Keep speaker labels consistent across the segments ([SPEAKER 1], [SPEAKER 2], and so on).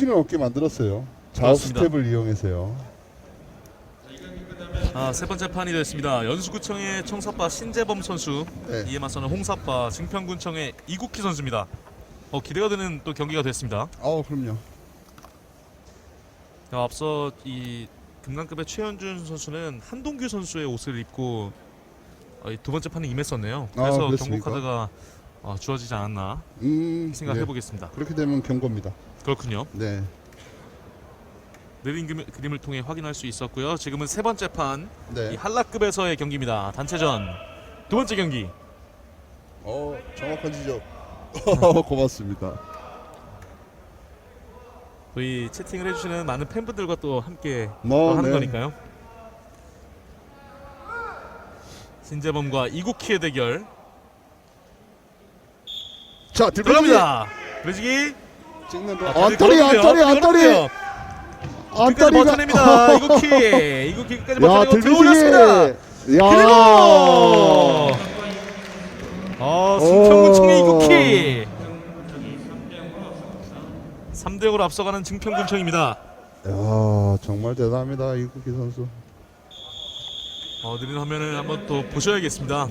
[SPEAKER 1] 정신을 없게 만들었어요. 좌우
[SPEAKER 2] 그렇습니다.
[SPEAKER 1] 스텝을 이용해서요.
[SPEAKER 2] 아, 세 번째 판이 됐습니다. 연수구청의 청사파 신재범 선수,
[SPEAKER 1] 네.
[SPEAKER 2] 이에 맞서는 홍사파 증평군청의 이국희 선수입니다. 어, 기대가 되는 또 경기가 됐습니다.
[SPEAKER 1] 아우 그럼요.
[SPEAKER 2] 자, 앞서 이 금강급의 최현준 선수는 한동규 선수의 옷을 입고 어, 이두 번째 판에 임했었네요.
[SPEAKER 1] 아,
[SPEAKER 2] 그래서 경고
[SPEAKER 1] 그렇습니까?
[SPEAKER 2] 카드가 어, 주어지지 않았나
[SPEAKER 1] 음,
[SPEAKER 2] 생각해
[SPEAKER 1] 네.
[SPEAKER 2] 보겠습니다.
[SPEAKER 1] 그렇게 되면 경고입니다.
[SPEAKER 2] 그렇군요.
[SPEAKER 1] 네.
[SPEAKER 2] 느린 그- 그림을 통해 확인할 수 있었고요. 지금은 세 번째 판, 이
[SPEAKER 1] 네.
[SPEAKER 2] 한라급에서의 경기입니다. 단체전 두 번째 경기.
[SPEAKER 1] 어 정확한 지적. 고맙습니다.
[SPEAKER 2] 저희 채팅을 해주시는 많은 팬분들과 또 함께
[SPEAKER 1] 뭐,
[SPEAKER 2] 또 하는
[SPEAKER 1] 네.
[SPEAKER 2] 거니까요. 신재범과 이국희의 대결
[SPEAKER 1] 자 들어갑니다.
[SPEAKER 2] 들어갑니다. 브레지기
[SPEAKER 1] 찍는 거.
[SPEAKER 2] 아,
[SPEAKER 1] 안떨이 안떨이 안떨이
[SPEAKER 2] 끝까지
[SPEAKER 1] 안떨이가.
[SPEAKER 2] 버텨냅니다. 이국희 이국희 끝까지
[SPEAKER 1] 야
[SPEAKER 2] 버텨내고 들어올렸습니다.
[SPEAKER 1] 들비지. 야.
[SPEAKER 2] 그리고 아 증평군청의
[SPEAKER 1] 오.
[SPEAKER 2] 이국희 3대 0으로 앞서가는 증평군청입니다.
[SPEAKER 1] 야 정말 대단합니다 이국기 선수.
[SPEAKER 2] 어, 느린 화면을 한번 또 보셔야겠습니다.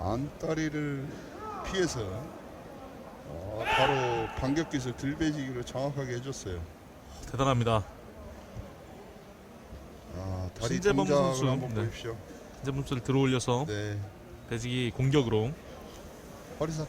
[SPEAKER 1] 안다리를 피해서 어, 바로 반격 기술 들배지기를 정확하게 해줬어요.
[SPEAKER 2] 대단합니다.
[SPEAKER 1] 아, 다리
[SPEAKER 2] 신재범
[SPEAKER 1] 동작을
[SPEAKER 2] 선수,
[SPEAKER 1] 한번
[SPEAKER 2] 네.
[SPEAKER 1] 보십시오.
[SPEAKER 2] 이제 몸수를 들어올려서
[SPEAKER 1] 네,
[SPEAKER 2] 배지기 공격으로
[SPEAKER 1] 허리사파